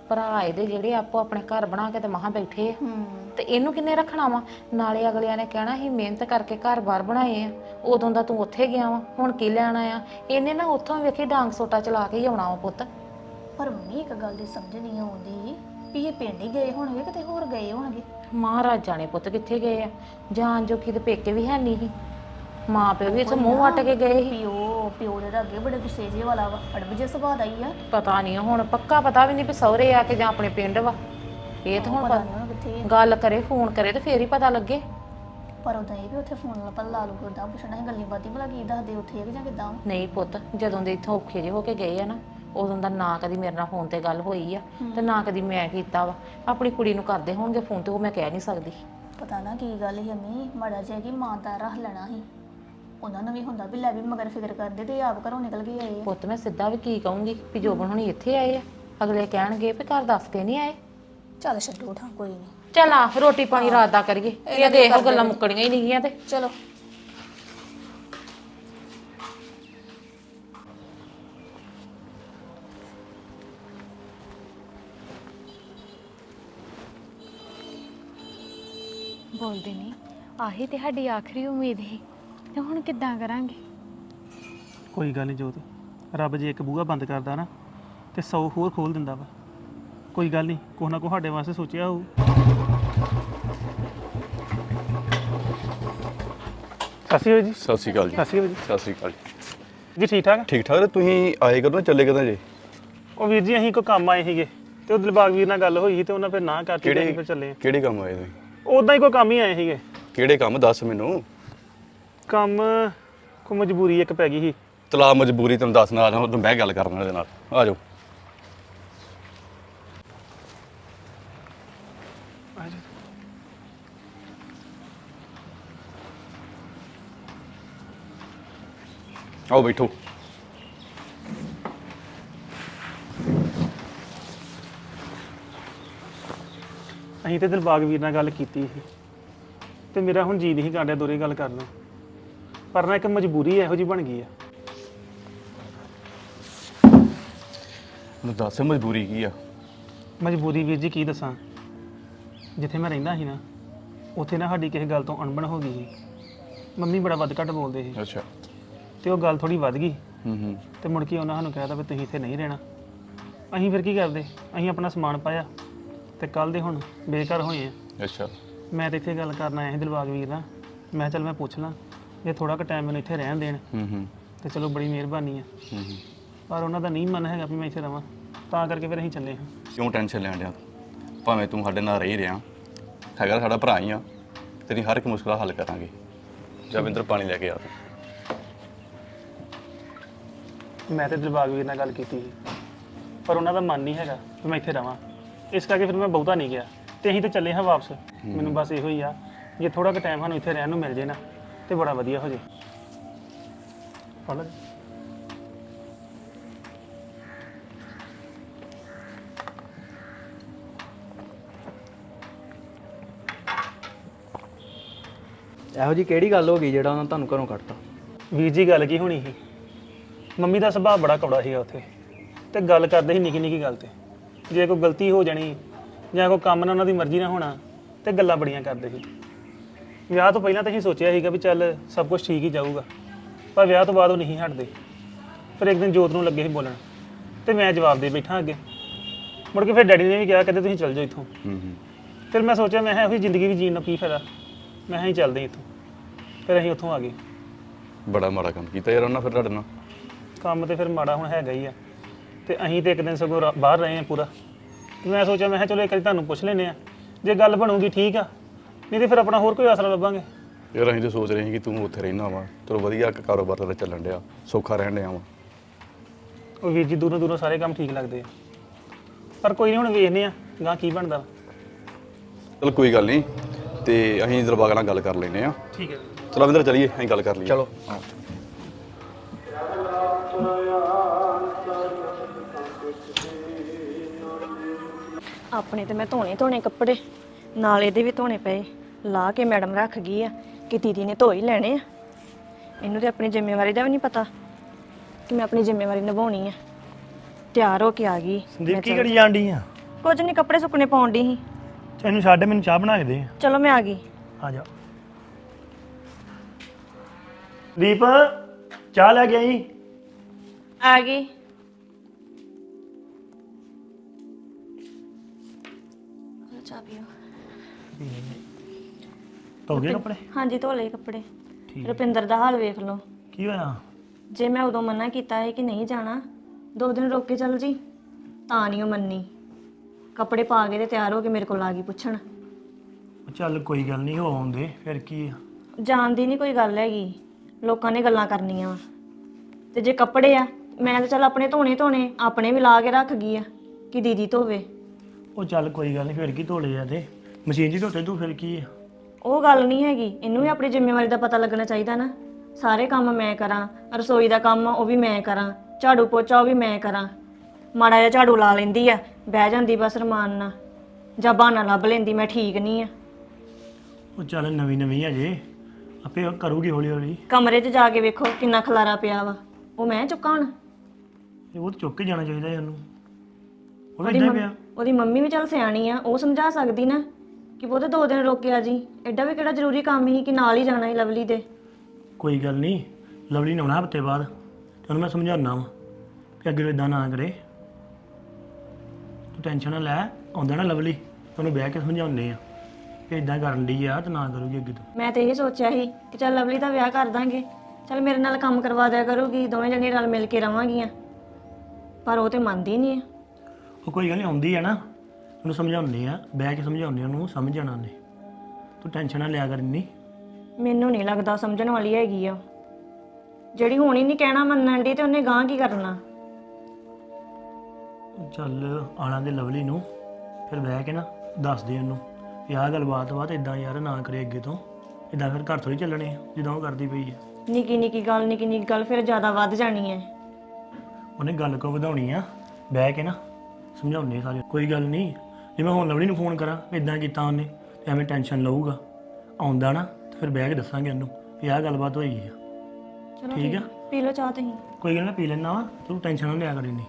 ਭਰਾ ਇਹਦੇ ਜਿਹੜੇ ਆਪੋ ਆਪਣੇ ਘਰ ਬਣਾ ਕੇ ਤੇ ਮਹਾ ਬੈਠੇ ਆ। ਹੂੰ। ਤੇ ਇਹਨੂੰ ਕਿੰਨੇ ਰੱਖਣਾ ਵਾ? ਨਾਲੇ ਅਗਲਿਆਂ ਨੇ ਕਹਿਣਾ ਸੀ ਮਿਹਨਤ ਕਰਕੇ ਘਰ-ਬਾਰ ਬਣਾਏ ਆ। ਉਦੋਂ ਦਾ ਤੂੰ ਉੱਥੇ ਗਿਆ ਵਾ ਹੁਣ ਕੀ ਲੈਣ ਆਇਆ? ਇਹਨੇ ਨਾ ਉੱਥੋਂ ਵੇਖੀ ਡਾਂਗ ਸੋਟਾ ਚਲਾ ਕੇ ਹੀ ਆਉਣਾ ਵਾ ਪੁੱਤ। ਪਰ ਮੰਮੀ ਇੱਕ ਗੱਲ ਦੀ ਸਮਝ ਨਹੀਂ ਆਉਂਦੀ ਵੀ ਇਹ ਪਿੰਡ ਹੀ ਗਏ ਹੋਣਗੇ ਕਿਤੇ ਹੋਰ ਗਏ ਹੋਣਗੇ। ਮਹਾਰਾਜ ਜਾਣੇ ਪੁੱਤ ਕਿੱਥੇ ਗਏ ਆ? ਜਾਨ ਜੋਖੀ ਤੇ ਪੇਕੇ ਵੀ ਹੈ ਨਹੀਂ ਸੀ। ਮਾਂ ਪਿਓ ਵੀ ਇੱਥੇ ਮੂੰਹ ਵੱਟ ਕੇ ਗਏ ਸੀ। ਪਿਓ ਪਿਓ ਦੇ ਤਾਂ ਅੱਗੇ ਬੜੇ ਗੁੱਸੇ ਜਿਹੇ ਵਾਲਾ ਵਾ ਅੜਬ ਜੇ ਸੁਭਾਅ ਦਾ ਹੀ ਆ। ਪਤਾ ਨਹੀਂ ਹੁਣ ਪੱਕਾ ਪਤਾ ਵੀ ਨਹੀਂ ਵੀ ਸਹੁਰੇ ਆ ਕਿ ਜਾਂ ਆਪਣੇ ਪਿੰਡ ਵਾ। ਇਹ ਤਾਂ ਹੁਣ ਪਤਾ ਪਤਾ- ਨਹੀਂ ਹੁਣ ਕਿੱਥੇ ਆ। ਗੱਲ ਕਰੇ ਫੋਨ ਕਰੇ ਤੇ ਫੇਰ ਹੀ ਪਤਾ ਲੱਗੇ। ਪਰ ਉਦਾਂ ਇਹ ਵੀ ਉੱਥੇ ਫੋਨ ਲਾ ਲਾ ਲੂ ਉਦਾਂ ਪੁੱਛਣਾ ਸੀ ਗੱਲੀ ਬਾਤੀ ਭਲਾ ਕੀ ਦੱਸਦੇ ਉੱਥੇ ਕਿ ਜਾਂ ਕਿਦਾਂ ਨਹੀਂ ਪੁੱਤ ਜਦੋਂ ਦੇ ਇੱਥੋਂ ਔਖੇ ਜਿਹੇ ਹੋ ਕੇ ਗਏ ਆ ਨਾ ਉਦੋਂ ਦਾ ਨਾ ਕਦੀ ਮੇਰੇ ਨਾਲ ਫੋਨ ਤੇ ਗੱਲ ਹੋਈ ਆ ਤੇ ਨਾ ਕਦੀ ਮੈਂ ਕੀਤਾ ਵਾ। ਆਪਣੀ ਕੁੜੀ ਨੂੰ ਕਰਦੇ ਹੋਣਗੇ ਫੋਨ ਤੇ ਉਹ ਮੈਂ ਕਹਿ ਨਹੀਂ ਸਕਦੀ। ਪਤਾ ਨਾ ਕੀ ਗੱਲ ਸੀ ਅੰਮੀ ਮਾੜਾ ਜਿਹਾ ਕਿ ਮਾਂ ਦਾ ਰੱਖ ਲੈਣਾ ਸੀ। ਉਹਨਾਂ ਨੂੰ ਵੀ ਹੁੰਦਾ ਵੀ ਲੈ ਵੀ ਮਗਰ ਫਿਕਰ ਕਰਦੇ ਤੇ ਆਪ ਘਰੋਂ ਨਿਕਲ ਕੇ ਆਏ ਆ। ਪੁੱਤ ਮੈਂ ਸਿੱਧਾ ਵੀ ਕੀ ਕਹੂੰਗੀ ਵੀ ਜੋਬਨ ਹੁਣੀ ਇੱਥੇ ਆਏ ਆ? ਅਗਲੇ ਕਹਿਣਗੇ ਵੀ ਘਰ ਦੱਸ ਕੇ ਨਹੀਂ ਆਏ? ਚੱਲ ਛੱਡੋ ਠਾਂ ਕੋਈ ਨਹੀਂ। ਚੱਲ ਆ ਰੋਟੀ ਪਾਣੀ ਰਾਤ ਦਾ ਕਰੀਏ। ਇਹ ਤੇ ਇਹੋ ਗੱਲਾਂ ਮੁੱਕਣੀਆਂ ਹੀ ਨਹੀਂਆਂ ਤੇ। ਚਲੋ। ਬੋਲਦੇ ਨਹੀਂ ਆਹੀ ਤੇ ਸਾਡੀ ਆਖਰੀ ਉਮੀਦ ਸੀ। ਤੇ ਹੁਣ ਕਿੱਦਾਂ ਕਰਾਂਗੇ? ਕੋਈ ਗੱਲ ਨਹੀਂ ਜੋਤ। ਰੱਬ ਜੇ ਇੱਕ ਬੂਹਾ ਬੰਦ ਕਰਦਾ ਨਾ ਤੇ 100 ਹੋਰ ਖੋਲ ਦਿੰਦਾ ਵਾ। ਕੋਈ ਗੱਲ ਨਹੀਂ ਕੋਹ ਨਾ ਕੋ ਸਾਡੇ ਵਾਸਤੇ ਸੋਚਿਆ ਹੋਊ। ਸਸੀ ਹੋ ਜੀ। ਸਤਿ ਸ਼੍ਰੀ ਅਕਾਲ ਜੀ। ਸਸੀ ਹੋ ਜੀ। ਸਤਿ ਸ਼੍ਰੀ ਅਕਾਲ ਜੀ। ਠੀਕ ਠਾਕ? ਠੀਕ ਠਾਕ ਤੇ ਤੁਸੀਂ ਆਏ ਕਦੋਂ ਚੱਲੇ ਕਦੋਂ ਜੀ? ਉਹ ਵੀਰ ਜੀ ਅਸੀਂ ਕੋ ਕੰਮ ਆਏ ਸੀਗੇ ਤੇ ਉਹ ਦਿਲਬਾਗ ਵੀਰ ਨਾਲ ਗੱਲ ਹੋਈ ਸੀ ਤੇ ਉਹਨਾਂ ਫਿਰ ਨਾ ਕਰਤੀ ਤੇ ਅਸੀਂ ਕਿਹੜੇ ਫਿਰ ਚੱਲੇ ਕਿਹੜੇ ਕੰਮ ਆਏ ਤੁਸੀਂ? ਉਦਾਂ ਹੀ ਕੋਈ ਕੰਮ ਹੀ ਆਏ ਸੀਗੇ। ਕਿਹੜੇ ਕੰਮ ਦੱਸ ਮੈਨੂੰ। ਕੰਮ ਕੋ ਮਜਬੂਰੀ ਇੱਕ ਪੈ ਗਈ ਸੀ। ਤਲਾ ਮਜਬੂਰੀ ਤੈਨੂੰ ਦੱਸਣਾ ਆ ਜਾਵਾਂ ਮੈਂ ਗੱਲ ਕਰਨਾ ਇਹਦੇ ਨਾਲ। ਆ ਜਾਓ। ਆਓ ਬੈਠੋ। ਅਸੀਂ ਤੇ ਦਿਲਬਾਗ ਵੀਰ ਨਾਲ ਗੱਲ ਕੀਤੀ ਸੀ। ਤੇ ਮੇਰਾ ਹੁਣ ਜੀ ਨਹੀਂ ਕਾਂਡਿਆ ਦੋਰੇ ਗੱਲ ਕਰਨ ਪਰ ਨਾ ਇੱਕ ਮਜਬੂਰੀ ਇਹੋ ਜੀ ਬਣ ਗਈ ਆ। ਮੈਨੂੰ ਦੱਸ ਮਜਬੂਰੀ ਕੀ ਆ? ਮਜਬੂਰੀ ਵੀਰ ਜੀ ਕੀ ਦੱਸਾਂ? ਜਿੱਥੇ ਮੈਂ ਰਹਿੰਦਾ ਸੀ ਨਾ ਉੱਥੇ ਨਾ ਸਾਡੀ ਕਿਸੇ ਗੱਲ ਤੋਂ ਅਣਬਣ ਹੋ ਗਈ ਸੀ। ਮੰਮੀ ਬੜਾ ਵੱਧ ਘੱਟ ਬੋਲਦੇ ਸੀ। ਅੱਛਾ। ਤੇ ਉਹ ਗੱਲ ਥੋੜੀ ਵੱਧ ਗਈ। ਹੂੰ ਹੂੰ। ਤੇ ਮੁੜ ਕੇ ਉਹਨਾਂ ਸਾਨੂੰ ਕਹਿਤਾ ਵੀ ਤੁਸੀਂ ਇੱਥੇ ਨਹੀਂ ਰਹਿਣਾ। ਅਸੀਂ ਫਿਰ ਕੀ ਕਰਦੇ? ਅਸੀਂ ਆਪਣਾ ਸਮਾਨ ਪਾਇਆ। ਤੇ ਕੱਲ ਦੇ ਹੁਣ ਬੇਘਰ ਹੋਏ ਆ। ਅੱਛਾ। ਮੈਂ ਤੇ ਇੱਥੇ ਗੱਲ ਕਰਨ ਆਇਆ ਸੀ ਦਿਲਬਾਗ ਵੀਰ ਨਾਲ। ਮੈਂ ਕਿਹਾ ਚੱਲ ਮੈਂ ਪੁੱਛ ਲਾਂ। ਜੇ ਥੋੜਾ ਕੁ ਟਾਈਮ ਮੈਨੂੰ ਇੱਥੇ ਰਹਿਣ ਦੇਣ ਹੂੰ ਹੂੰ। ਤੇ ਚਲੋ ਬੜੀ ਮਿਹਰਬਾਨੀ ਆ। ਹੂੰ ਹੂੰ। ਪਰ ਉਹਨਾਂ ਦਾ ਨਹੀਂ ਮਨ ਹੈਗਾ ਵੀ ਮੈਂ ਇੱਥੇ ਰਵਾਂ। ਤਾਂ ਕਰਕੇ ਫਿਰ ਅਸੀਂ ਚੱਲੇ ਹਾਂ। ਕਿਉਂ ਟੈਨਸ਼ਨ ਲੈਣ ਡਿਆ? ਭਾਵੇਂ ਤੂੰ ਸਾਡੇ ਨਾਲ ਰਹਿ ਰਿਹਾ ਹੈਗਾ ਸਾਡਾ ਭਰਾ ਹੀ ਆ ਤੇਰੀ ਹਰ ਇੱਕ ਮੁਸ਼ਕਲ ਹੱਲ ਕਰਾਂਗੇ। ਜਵਿੰਦਰ ਪਾਣੀ ਲੈ ਕੇ ਆ। ਤੂੰ ਮੈਂ ਤੇ ਦਿਲਬਾਗ ਵੀਰ ਨਾਲ ਗੱਲ ਕੀਤੀ ਸੀ ਪਰ ਉਹਨਾਂ ਦਾ ਮਨ ਨਹੀਂ ਹੈਗਾ ਕਿ ਮੈਂ ਇੱਥੇ ਰਵਾਂ। ਇਸ ਕਰਕੇ ਫਿਰ ਮੈਂ ਬਹੁਤਾ ਨਹੀਂ ਗਿਆ। ਤੇ ਅਸੀਂ ਤੇ ਚੱਲੇ ਹਾਂ ਵਾਪਸ। ਮੈਨੂੰ ਬਸ ਇਹੋ ਹੀ ਆ ਜੇ ਥੋੜਾ ਕੁ ਟਾਈਮ ਸਾਨੂੰ ਇੱਥੇ ਰਹਿਣ ਨੂੰ ਮਿਲ ਜੇ ਨਾ ਤੇ ਬੜਾ ਵਧੀਆ ਹੋ ਜੇ। ਲੈ। ਇਹੋ ਜੀ ਕਿਹੜੀ ਗੱਲ ਹੋ ਗਈ ਜਿਹੜਾ ਉਹਨਾਂ ਤੁਹਾਨੂੰ ਘਰੋਂ ਕੱਢਤਾ? ਵੀਰ ਜੀ ਗੱਲ ਕੀ ਹੋਣੀ ਸੀ? ਮੰਮੀ ਦਾ ਸੁਭਾਅ ਬੜਾ ਕੌੜਾ ਸੀਗਾ ਉੱਥੇ। ਤੇ ਗੱਲ ਕਰਦੇ ਸੀ ਨਿੱਕੀ ਨਿੱਕੀ ਗੱਲ ਤੇ। ਜੇ ਕੋਈ ਗਲਤੀ ਹੋ ਜਾਣੀ ਜਾਂ ਕੋਈ ਕੰਮ ਨਾ ਉਹਨਾਂ ਦੀ ਮਰਜ਼ੀ ਨਾਲ ਹੋਣਾ ਤੇ ਗੱਲਾਂ ਬੜੀਆਂ ਕਰਦੇ ਸੀ। ਵਿਆਹ ਤੋਂ ਪਹਿਲਾਂ ਤਾਂ ਅਸੀਂ ਸੋਚਿਆ ਸੀਗਾ ਵੀ ਚੱਲ ਸਭ ਕੁਝ ਠੀਕ ਹੀ ਜਾਊਗਾ। ਪਰ ਵਿਆਹ ਤੋਂ ਬਾਅਦ ਉਹ ਨਹੀਂ ਹਟਦੇ। ਫਿਰ ਇੱਕ ਦਿਨ ਜੋਤ ਨੂੰ ਲੱਗੇ ਸੀ ਬੋਲਣ। ਤੇ ਮੈਂ ਜਵਾਬ ਦੇ ਬੈਠਾ ਅੱਗੇ। ਮੁੜ ਕੇ ਫਿਰ ਡੈਡੀ ਨੇ ਵੀ ਕਿਹਾ ਕਹਿੰਦੇ ਤੁਸੀਂ ਚੱਲ ਜਾਓ ਇੱਥੋਂ। ਹੂੰ ਹੂੰ। ਫਿਰ ਮੈਂ ਸੋਚਿਆ ਮੈਂ ਕਿਹਾ ਇਹੋ ਜ਼ਿੰਦਗੀ ਵੀ ਜੀਣ ਨੂੰ ਕੀ ਫਾਇਦਾ? ਮੈਂ ਕਿਹਾ ਅਸੀਂ ਚੱਲਦੇ ਹਾਂ ਇੱਥੋਂ। ਫਿਰ ਅਸੀਂ ਉੱਥੋਂ ਆ ਗਏ। ਬੜਾ ਮਾੜਾ ਕੰਮ ਕੀਤਾ ਯਾਰ ਉਹਨਾਂ ਫਿਰ ਤੁਹਾਡੇ ਨਾਲ। ਕੰਮ ਤੇ ਫਿਰ ਮਾੜਾ ਹੁਣ ਹੈਗਾ ਹੀ ਆ। ਤੇ ਅਸੀਂ ਤੇ ਇੱਕ ਦਿਨ ਸਗੋਂ ਰਾ- ਬਾਹਰ ਰਹੇ ਆ ਪੂਰਾ। ਤੇ ਮੈਂ ਸੋਚਿਆ ਮੈਂ ਕਿਹਾ ਚਲੋ ਇੱਕ ਵਾਰੀ ਤੁਹਾਨੂੰ ਪੁੱਛ ਲੈਨੇ ਆ ਜੇ ਗੱਲ ਬਣੂਗੀ ਠੀਕ ਆ ਨਹੀਂ ਤੇ ਫਿਰ ਆਪਣਾ ਹੋਰ ਕੋਈ ਆਸਰਾ ਲੱਭਾਂਗੇ? ਯਾਰ ਅਸੀਂ ਤਾਂ ਸੋਚ ਰਹੇ ਸੀ ਕਿ ਤੂੰ ਉੱਥੇ ਰਹਿਣਾ ਵਾ। ਚਲੋ ਵਧੀਆ ਇੱਕ ਕਾਰੋਬਾਰ ਤੇਰਾ ਚੱਲਣ ਡਿਆ। ਸੌਖਾ ਰਹਿਣ ਡਿਆ ਵਾ। ਉਹ ਵੀਰ ਜੀ ਦੂਰੋਂ ਦੂਰੋਂ ਸਾਰੇ ਕੰਮ ਠੀਕ ਲੱਗਦੇ ਆ। ਪਰ ਕੋਈ ਨਹੀਂ ਹੁਣ ਵੇਖਨੇ ਆ ਗਾਂ ਕੀ ਬਣਦਾ। ਚਲ ਕੋਈ ਗੱਲ ਨਹੀਂ। ਤੇ ਅਸੀਂ ਦਰਬਾਗ ਨਾਲ ਗੱਲ ਕਰ ਲੈਨੇ ਆ ਠੀਕ ਹੈ। ਚਲੋ ਅਵਿੰਦਰ ਚਲੀਏ ਅਸੀਂ ਗੱਲ ਕਰ ਲਈਏ। ਚਲੋ। ਆਪਣੇ ਤੇ ਮੈਂ ਧੋਣੇ ਧੋਣੇ ਕੱਪੜੇ। ਨਾਲ ਇਹਦੇ ਵੀ ਧੋਣੇ ਪਏ। ਲਾ ਕੇ ਮੈਡਮ ਰੱਖ ਗਈ ਆ ਕਿ ਦੀਦੀ ਨੇ ਧੋ ਹੀ ਲੈਣੇ ਆ। ਇਹਨੂੰ ਤੇ ਆਪਣੀ ਜ਼ਿੰਮੇਵਾਰੀ ਦਾ ਵੀ ਨਹੀਂ ਪਤਾ ਕਿ ਮੈਂ ਆਪਣੀ ਜ਼ਿੰਮੇਵਾਰੀ ਨਿਭਾਉਣੀ ਆ। ਤਿਆਰ ਹੋ ਕੇ ਆ ਗਈ। ਸੰਦੀਪ ਕੀ ਕਰੀ ਜਾਂਦੀ ਆ? ਕੁਝ ਨਹੀਂ ਕੱਪੜੇ ਸੁੱਕਣੇ ਪਾਉਣ ਦੀ ਸੀ। ਤੈਨੂੰ ਛੱਡ ਮੈਨੂੰ ਚਾਹ ਬਣਾ ਕੇ ਦੇ। ਚਲੋ ਮੈਂ ਆ ਗਈ। ਆ ਜਾ। ਦੀਪ ਚਾਹ ਲੈ ਕੇ ਆਈ? ਆ ਗਈ। ਧੋ ਗਏ ਕੱਪੜੇ? ਹਾਂਜੀ ਧੋ ਲਏ ਕੱਪੜੇ। ਰੁਪਿੰਦਰ ਦਾ ਹਾਲ ਵੇਖ ਲਓ। ਕੀ ਹੋਇਆ? ਜੇ ਮੈਂ ਉਦੋਂ ਮਨਾ ਕੀਤਾ ਹੈ ਕਿ ਨਹੀਂ ਜਾਣਾ ਦੋ ਦਿਨ ਰੁਕ ਕੇ ਚੱਲ ਜੀ ਤਾਂ ਨਹੀਂ ਉਹ ਮੰਨੀ। ਕੱਪੜੇ ਪਾ ਕੇ ਤੇ ਤਿਆਰ ਹੋ ਕੇ ਮੇਰੇ ਕੋਲ ਆ ਗਈ ਪੁੱਛਣ। ਉਹ ਚੱਲ ਕੋਈ ਗੱਲ ਨਹੀਂ ਹੋ ਆਉਂਦੇ ਫਿਰ ਕੀ ਆ? ਜਾਣ ਦੀ ਨਹੀਂ ਕੋਈ ਗੱਲ ਹੈਗੀ ਲੋਕਾਂ ਨੇ ਗੱਲਾਂ ਕਰਨੀਆਂ। ਵਾ ਤੇ ਜੇ ਕੱਪੜੇ ਆ ਮੈਂ ਤਾਂ ਚੱਲ ਆਪਣੇ ਧੋਣੇ ਧੋਣੇ ਆਪਣੇ ਵੀ ਲਾ ਕੇ ਰੱਖ ਗਈ ਆ ਕਿ ਦੀਦੀ ਧੋਵੇ। ਉਹ ਚੱਲ ਕੋਈ ਗੱਲ ਨਹੀਂ ਫਿਰ ਕੀ ਧੋਲੇ ਆ ਤੇ? ਮਸ਼ੀਨ 'ਚ ਧੋਤੇ ਤੂੰ ਫਿਰ ਕੀ ਆ? ਉਹ ਗੱਲ ਨਹੀਂ ਹੈਗੀ। ਇਹਨੂੰ ਵੀ ਆਪਣੀ ਜ਼ਿੰਮੇਵਾਰੀ ਦਾ ਪਤਾ ਲੱਗਣਾ ਚਾਹੀਦਾ ਨਾ। ਸਾਰੇ ਕੰਮ ਮੈਂ ਕਰਾਂ ਰਸੋਈ ਦਾ ਕੰਮ ਆ, ਉਹ ਵੀ ਮੈਂ ਕਰਾਂ ਝਾੜੂ ਪੋਚਾ ਉਹ ਵੀ ਮੈਂ ਕਰਾਂ। ਮਾੜਾ ਜਿਹਾ ਝਾੜੂ ਲਾ ਲੈਂਦੀ ਆ ਬਹਿ ਜਾਂਦੀ ਬਸ ਰਮਾਨ ਨਾਲ। ਜਾਂ ਬਹਾਨਾ ਲੱਭ ਲੈਂਦੀ ਮੈਂ ਠੀਕ ਨਹੀਂ ਆ। ਉਹ ਚੱਲ ਨਵੀਂ ਨਵੀਂ ਅਜੇ ਆਪੇ ਉਹ ਕਰੂਗੀ ਹੌਲੀ ਹੌਲੀ। ਕਮਰੇ 'ਚ ਜਾ ਕੇ ਵੇਖੋ ਕਿੰਨਾ ਖਲਾਰਾ ਪਿਆ ਵਾ। ਉਹ ਮੈਂ ਚੁੱਕਾਂ ਹੁਣ? ਇਹ ਉਹ ਤਾਂ ਚੁੱਕ ਕੇ ਜਾਣਾ ਚਾਹੀਦਾ ਇਹਨੂੰ ਉਹ ਮੰਮ- ਪਿਆ। ਉਹਦੀ ਮੰਮੀ ਵੀ ਚੱਲ ਸਿਆਣੀ ਆ ਉਹ ਸਮਝਾ ਸਕਦੀ ਨਾ। ਕਿ ਬਹੁਤੇ ਦੋ ਦਿਨ ਰੁਕ ਕੇ ਆ ਜੀ। ਐਡਾ ਵੀ ਕਿਹੜਾ ਜ਼ਰੂਰੀ ਕੰਮ ਹੀ ਕਿ ਨਾਲ ਹੀ ਜਾਣਾ ਹੀ ਲਵਲੀ ਦੇ। ਕੋਈ ਗੱਲ ਨਹੀਂ ਲਵਲੀ ਨੇ ਆਉਣਾ ਹਫ਼ਤੇ ਬਾਅਦ ਤੇ ਉਹਨੂੰ ਮੈਂ ਸਮਝਾਉਣਾ ਵਾ ਕਿ ਅੱਗੇ ਇਦਾਂ ਨਾ ਕਰੇ। ਤੂੰ ਟੈਨਸ਼ਨ ਨਾ ਲੈ ਆਉਂਦਾ ਨਾ ਲਵਲੀ ਤੁਹਾਨੂੰ ਬਹਿ ਕੇ ਸਮਝਾਉਂਦੇ ਆ ਕਿ ਇਦਾਂ ਕਰਨ ਦੀ ਆ ਤੇ ਨਾ ਕਰੂਗੀ ਅੱਗੇ ਤੋਂ। ਮੈਂ ਤੇ ਇਹ ਸੋਚਿਆ ਸੀ ਕਿ ਚੱਲ ਲਵਲੀ ਦਾ ਵਿਆਹ ਕਰ ਦਾਂਗੇ। ਚੱਲ ਮੇਰੇ ਨਾਲ ਕੰਮ ਕਰਵਾ ਦਿਆ ਕਰੂਗੀ ਦੋਵੇਂ ਜਣੇ ਰਲ ਮਿਲ ਕੇ ਰਵਾਂਗੀਆਂ। ਪਰ ਉਹ ਤੇ ਮੰਨਦੀ ਨਹੀਂ ਹੈ ਉਹ ਕੋਈ ਗੱਲ ਨਹੀਂ ਆਉਂਦੀ ਆ ਨਾ। ਉਹਨੂੰ ਸਮਝਾਉਂਦੇ ਆ ਬਹਿ ਕੇ ਸਮਝਾਉਂਦੇ ਆ ਉਹਨੂੰ ਸਮਝ ਜਾਣਾ ਨੇ ਤੂੰ ਟੈਨਸ਼ਨ ਨਾ ਲਿਆ ਕਰ ਇੰਨੀ। ਮੈਨੂੰ ਨਹੀਂ ਲੱਗਦਾ ਸਮਝਣ ਵਾਲੀ ਹੈਗੀ ਆ। ਜਿਹੜੀ ਹੁਣ ਹੀ ਨਹੀਂ ਕਹਿਣਾ ਮੰਨਣ ਦੀ ਤੇ ਉਹਨੇ ਗਾਂ ਕੀ ਕਰਨਾ? ਚੱਲ ਆਣਾ ਦੇ ਲਵਲੀ ਨੂੰ ਫਿਰ ਬਹਿ ਕੇ ਨਾ ਦੱਸ ਦੇ ਉਹਨੂੰ ਵੀ ਆਹ ਗੱਲਬਾਤ ਬਾਤ ਇਦਾਂ ਯਾਰ ਨਾ ਕਰੇ ਅੱਗੇ ਤੋਂ। ਇਦਾਂ ਫਿਰ ਘਰ ਥੋੜੀ ਚੱਲਣੇ ਆ ਜਿੱਦਾਂ ਉਹ ਕਰਦੀ ਪਈ ਆ। ਨਿੱਕੀ ਨਿੱਕੀ ਗੱਲ ਨਿੱਕੀ ਨਿੱਕੀ ਗੱਲ ਫਿਰ ਜ਼ਿਆਦਾ ਵੱਧ ਜਾਣੀ ਹੈ ਉਹਨੇ ਗੱਲ ਕੋ ਵਧਾਉਣੀ ਆ। ਬਹਿ ਕੇ ਨਾ ਸਮਝਾਉਣੇ ਸਾਰੇ। ਕੋਈ ਗੱਲ ਨਹੀਂ ਜੇ ਮੈਂ ਹੁਣ ਲਵਲੀ ਨੂੰ ਫੋਨ ਕਰਾਂ ਇਦਾਂ ਕੀਤਾ ਉਹਨੇ ਤੇ ਐਵੇਂ ਟੈਨਸ਼ਨ ਲਊਗਾ। ਆਉਂਦਾ ਨਾ ਤੇ ਫਿਰ ਬਹਿ ਕੇ ਦੱਸਾਂਗੇ ਉਹਨੂੰ ਵੀ ਆਹ ਗੱਲਬਾਤ ਹੋਈ ਆ। ਚਲੋ ਠੀਕ ਆ? ਪੀ ਲਓ ਚਾਹ ਤੁਸੀਂ। ਕੋਈ ਗੱਲ ਨਾ ਪੀ ਲੈਣਾ ਵਾ ਤੂੰ ਟੈਨਸ਼ਨ ਨਾ ਲਿਆ ਕਰੀ ਨਹੀਂ